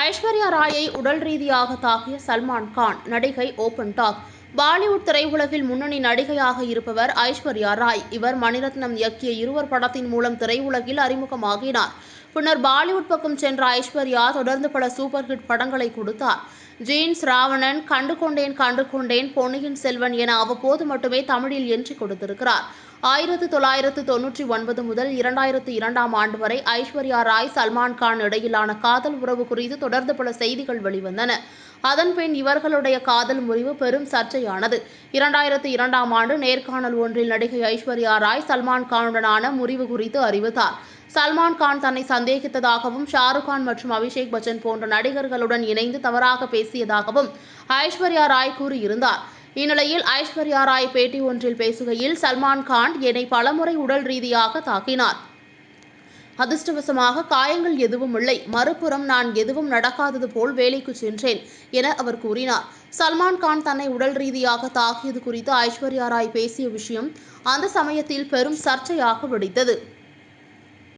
ஐஸ்வர்யா ராயை உடல் ரீதியாக தாக்கிய சல்மான் கான் நடிகை ஓபன் டாக். பாலிவுட் திரையுலகில் முன்னணி நடிகையாக இருப்பவர் ஐஸ்வர்யா ராய். இவர் மணிரத்னம் இயக்கிய இருவர் படத்தின் மூலம் திரையுலகில் அறிமுகமாகினார். பின்னர் பாலிவுட் பக்கம் சென்ற ஐஸ்வர்யா தொடர்ந்து பல சூப்பர் ஹிட் படங்களை கொடுத்தார். ஜீன்ஸ் ராவணன் கண்டு கொண்டேன் கண்டு கொண்டேன் பொன்னியின் செல்வன் என அவ்வப்போது மட்டுமே தமிழில் என்று கொடுத்திருக்கிறார். ஆயிரத்து தொள்ளாயிரத்து தொன்னூற்றி ஒன்பது முதல் இரண்டாயிரத்து இரண்டாம் ஆண்டு வரை ஐஸ்வர்யா ராய் சல்மான் கான் இடையிலான காதல் உறவு குறித்து தொடர்ந்து பல செய்திகள் வெளிவந்தன. அதன்பின் இவர்களுடைய காதல் முறிவு பெரும் சர்ச்சையானது. இரண்டாயிரத்து இரண்டாம் ஆண்டு நேர்காணல் ஒன்றில் நடிகை ஐஸ்வர்யா ராய் சல்மான் கானுடனான முறிவு குறித்து அறிவித்தார். சல்மான் கான் தன்னை சந்தேகித்ததாகவும் ஷாருக் கான் மற்றும் அபிஷேக் பச்சன் போன்ற நடிகர்களுடன் இணைந்து தவறாக பேசியதாகவும் ஐஸ்வர்யா ராய் கூறியிருந்தார். இந்நிலையில் ஐஸ்வர்யா ராய் பேட்டி ஒன்றில் பேசுகையில் சல்மான் கான் என்னை பலமுறை உடல் ரீதியாக தாக்கினார். அதிர்ஷ்டவசமாக காயங்கள் எதுவும் இல்லை. மறுபுறம் நான் எதுவும் நடக்காதது போல் வேலைக்கு சென்றேன் என அவர் கூறினார். சல்மான் கான் தன்னை உடல் ரீதியாக தாக்கியது குறித்து ஐஸ்வர்யா ராய் பேசிய விஷயம் அந்த சமயத்தில் பெரும் சர்ச்சையாக வெடித்தது.